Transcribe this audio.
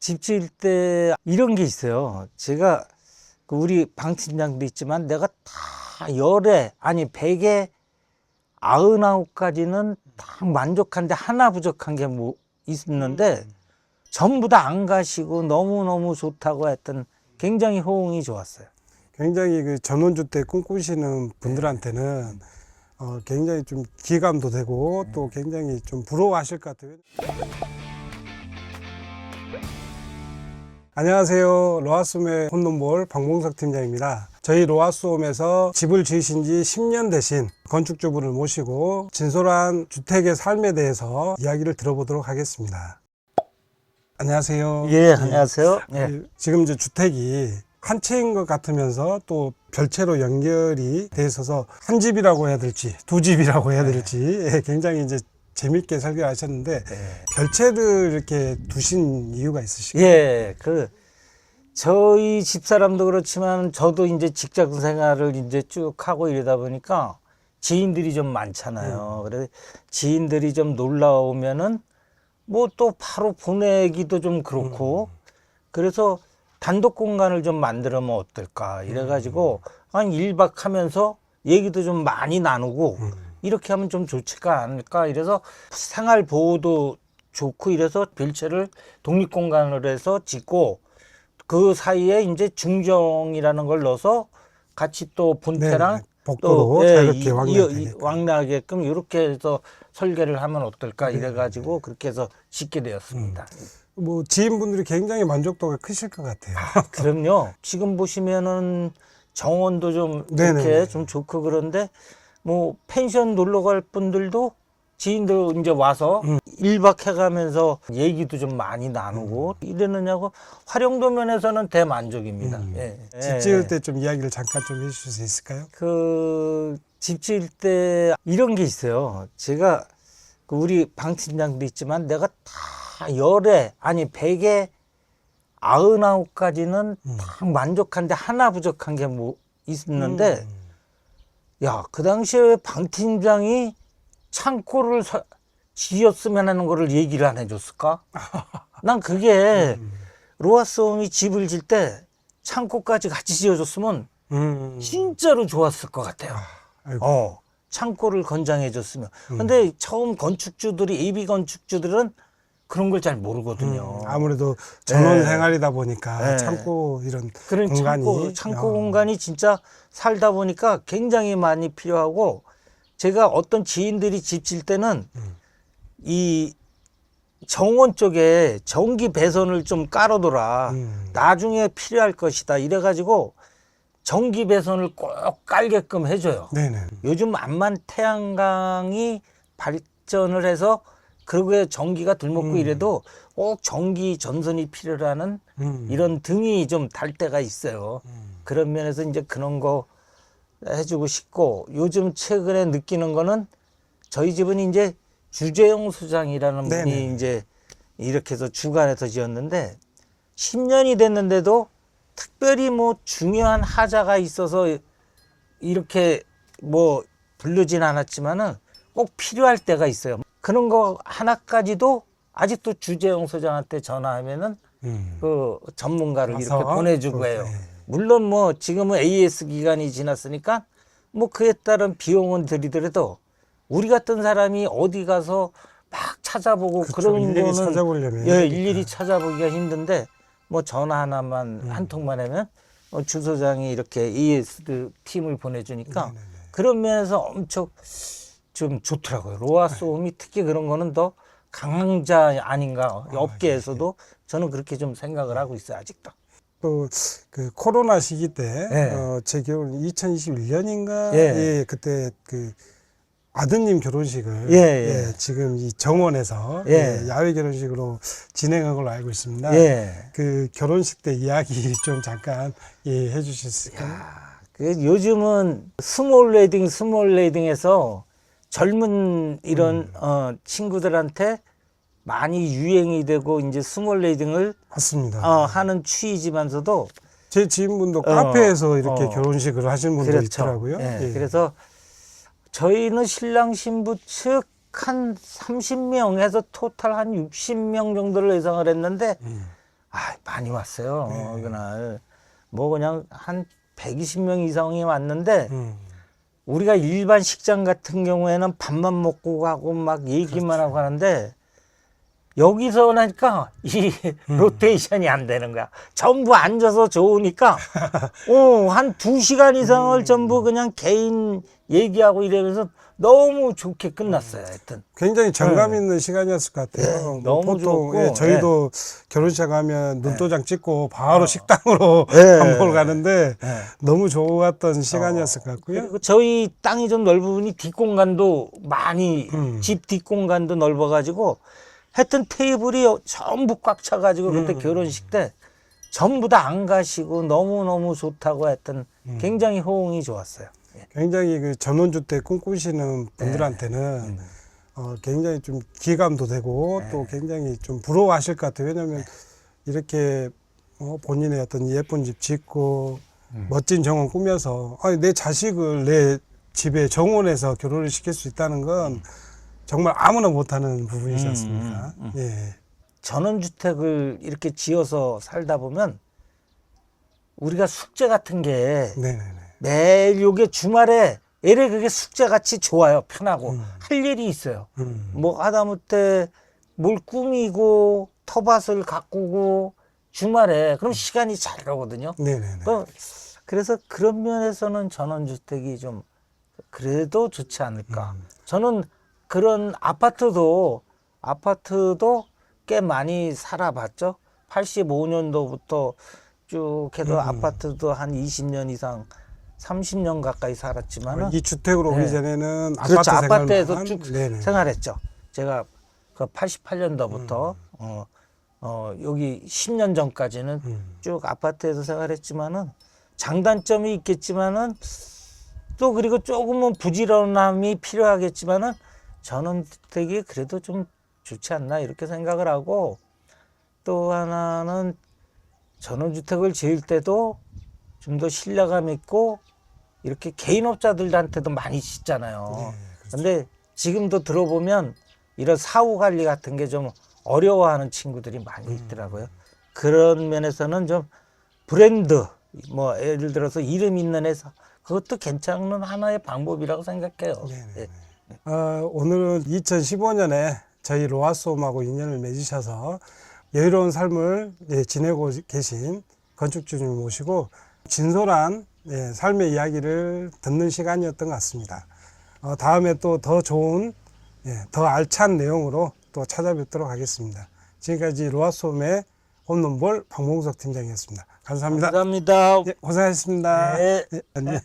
집 지을 때 이런 게 있어요. 제가 그 우리 방 팀장도 있지만 내가 다 열에 아니 백에 아흔아홉까지는 다 만족한데 하나 부족한 게 뭐 있었는데 전부 다 안 가시고 너무너무 좋다고 했던 굉장히 호응이 좋았어요. 굉장히 그 전원주택 꿈꾸시는 분들한테는 어, 굉장히 좀 기감도 되고 또 굉장히 좀 부러워하실 것 같아요. 안녕하세요. 로아스홈의 혼돈볼 박몽석 팀장입니다. 저희 로아스홈에서 집을 지으신 지 10년 되신 건축주분을 모시고 진솔한 주택의 삶에 대해서 이야기를 들어보도록 하겠습니다. 안녕하세요. 예, 안녕하세요. 예. 그 지금 이제 주택이 한 채인 것 같으면서 또 별채로 연결이 돼 있어서 한 집이라고 해야 될지 두 집이라고 해야 될지 예, 굉장히 이제 재밌게 설계하셨는데 네. 별채를 이렇게 두신 이유가 있으실까요? 예, 그 저희 집 사람도 그렇지만 저도 이제 직장 생활을 이제 쭉 하고 이러다 보니까 지인들이 좀 많잖아요. 그래서 지인들이 좀 놀러 오면은 뭐 또 바로 보내기도 좀 그렇고 그래서 단독 공간을 좀 만들면 어떨까 이래가지고 한 1박 하면서 얘기도 좀 많이 나누고 이렇게 하면 좀 좋지가 않을까 이래서 생활 보호도 좋고 이래서 별채를 독립 공간으로 해서 짓고 그 사이에 이제 중정이라는 걸 넣어서 같이 또 본태랑 네, 복도로 예, 자유롭게 이- 이-. 왕래하게끔 이렇게 해서 설계를 하면 어떨까 이래 가지고 그렇게 해서 짓게 되었습니다. 뭐 지인분들이 굉장히 만족도가 크실 것 같아요. 그럼요. 지금 보시면은 정원도 좀 이렇게 네네네. 좀 좋고 그런데 뭐 펜션 놀러 갈 분들도 지인들 이제 와서 음. 일박 해 가면서 얘기도 좀 많이 나누고 음. 이러느냐고 활용도 면에서는 대만족입니다. 예. 음. 집 예. 지을 때 좀 이야기를 잠깐 좀 해주실 수 있을까요? 그, 집 지을 때 이런 게 있어요. 제가 그 우리 방 팀장도 있지만 내가 다 열에, 아니 백에 아흔아홉까지는 다 만족한데 하나 부족한 게 뭐 있었는데, 야, 그 당시에 방 팀장이 창고를 사- 지었으면 하는 거를 얘기를 안 해줬을까? 난 그게 로아스홈이 집을 질 때 창고까지 같이 지어줬으면 음. 진짜로 좋았을 것 같아요. 아이고. 어, 창고를 건장해 줬으면. 근데 처음 건축주들이, 예비 건축주들은 그런 걸 잘 모르거든요. 음, 아무래도 전원 네. 생활이다 보니까 네. 창고 이런 그런 공간이 창고, 창고 어, 공간이 진짜 살다 보니까 굉장히 많이 필요하고 제가 어떤 지인들이 집 질 때는 음. 이 정원 쪽에 전기 배선을 좀 깔아둬라. 음. 나중에 필요할 것이다. 이래가지고 전기 배선을 꼭 깔게끔 해줘요. 네네. 요즘 암만 태양광이 발전을 해서 그러게 전기가 들먹고 이래도 꼭 전기 전선이 필요라는 음. 이런 등이 좀 달 때가 있어요. 음. 그런 면에서 이제 그런 거 해주고 싶고 요즘 최근에 느끼는 거는 저희 집은 이제 주재용 소장이라는 분이 네네. 이제 이렇게 해서 주관해서 지었는데 10년이 됐는데도 특별히 뭐 중요한 하자가 있어서 이렇게 뭐 부르진 않았지만은 꼭 필요할 때가 있어요. 그런 거 하나까지도 아직도 주재용 소장한테 전화하면은 음. 그 전문가를 가서 이렇게 보내주고 또, 해요. 네. 물론 뭐 지금은 AS 기간이 지났으니까 뭐 그에 따른 비용은 들이더라도 우리 같은 사람이 어디 가서 막 찾아보고 그쵸, 그런 일일이 거는 찾아보려면 예. 일일이 찾아보기가 힘든데 뭐 전화 하나만 음. 한 통만 하면 어, 주소장이 이렇게 AS 팀을 보내주니까 네네네. 그런 면에서 엄청 좀 좋더라고요. 로아소음이 특히 그런 거는 더 강자 아닌가 업계에서도 저는 그렇게 좀 생각을 하고 있어요 아직도. 또 그 코로나 시기 때, 네. 어, 제 기억으로 2021년인가, 예. 예, 그때 그 아드님 결혼식을 예, 예. 지금 이 정원에서 예. 예, 야외 결혼식으로 진행한 걸로 알고 있습니다. 예. 그 결혼식 때 이야기 좀 잠깐 예, 해주실 수 있을까요? 그 요즘은 스몰 웨딩 스몰 웨딩에서 젊은 이런 음. 어, 친구들한테 많이 유행이 되고 이제 스몰 웨딩을 맞습니다. 어, 하는 추이지만서도 제 지인분도 어, 카페에서 이렇게 어. 결혼식을 하시는 분도 그렇죠. 있더라고요. 예, 예. 그래서 저희는 신랑 신부 측 한 30명에서 토탈 한 60명 정도를 예상을 했는데 음. 아 많이 왔어요. 네. 그날 뭐 그냥 한 120명 이상이 왔는데 음. 우리가 일반 식장 같은 경우에는 밥만 먹고 가고 막 얘기만 그렇죠. 하고 하는데 여기서 나니까 이 음. 로테이션이 안 되는 거야. 전부 앉아서 좋으니까 어, 한두 시간 이상을 음. 전부 그냥 개인 얘기하고 이러면서 너무 좋게 끝났어요. 하여튼. 굉장히 정감 있는 시간이었을 것 같아요. 네, 뭐 너무 보통 좋고, 네. 예, 저희도 결혼식 가면 눈도장 찍고 바로 식당으로 네. 밥 먹으러 가는데 네. 너무 좋았던 시간이었을 것 같고요. 그리고 저희 땅이 좀 넓으니 뒷공간도 많이 음. 집 뒷공간도 넓어가지고 하여튼 테이블이 전부 꽉 차가지고 그때 음. 결혼식 때 전부 다 안 가시고 너무너무 좋다고 했던 음. 굉장히 호응이 좋았어요. 예. 굉장히 그 전원주택 꿈꾸시는 분들한테는 네. 어, 굉장히 좀 기감도 되고 또 굉장히 좀 부러워하실 것 같아요. 왜냐하면 네. 이렇게 어, 본인의 어떤 예쁜 집 짓고 음. 멋진 정원 꾸며서 아니, 내 자식을 내 집에 정원에서 결혼을 시킬 수 있다는 건 정말 아무나 못하는 부분이지 음, 않습니까? 음, 예. 전원주택을 이렇게 지어서 살다 보면 우리가 숙제 같은 게 네네네. 매일 요게 주말에 애래 그게 숙제 같이 좋아요. 편하고 음. 할 일이 있어요. 음. 뭐 하다못해 뭘 꾸미고 터밭을 가꾸고 주말에 그럼 시간이 잘 가거든요. 네네네. 그- 그래서 그런 면에서는 전원주택이 좀 그래도 좋지 않을까. 음. 저는 그런 아파트도 아파트도 꽤 많이 살아봤죠. 85년도부터 쭉 해도 음. 아파트도 한 20년 이상, 30년 가까이 살았지만은 이 주택으로 오기 네. 전에는 그렇죠. 아파트 아파트에서 생활만 쭉 네네. 생활했죠. 제가 그 88년도부터 어, 어, 여기 10년 전까지는 음. 쭉 아파트에서 생활했지만은 장단점이 있겠지만은 또 그리고 조금은 부지런함이 필요하겠지만은 전원주택이 그래도 좀 좋지 않나 이렇게 생각을 하고 또 하나는 전원주택을 지을 때도 좀 더 신뢰감 있고 이렇게 개인업자들한테도 많이 짓잖아요. 네, 근데 지금도 들어보면 이런 사후 관리 같은 게 좀 어려워하는 친구들이 많이 있더라고요. 그런 면에서는 좀 브랜드 뭐 예를 들어서 이름 있는 회사 그것도 괜찮은 하나의 방법이라고 생각해요. 네네. 예. 어, 오늘은 2015년에 저희 로아솜하고 인연을 맺으셔서 여유로운 삶을 예, 지내고 계신 건축주님 모시고 진솔한 예, 삶의 이야기를 듣는 시간이었던 것 같습니다. 어, 다음에 또 더 좋은 예, 더 알찬 내용으로 또 찾아뵙도록 하겠습니다. 지금까지 로아솜의 홈런볼 박몽석 팀장이었습니다. 감사합니다. 감사합니다. 예, 고생하셨습니다. 네. 예, 안녕.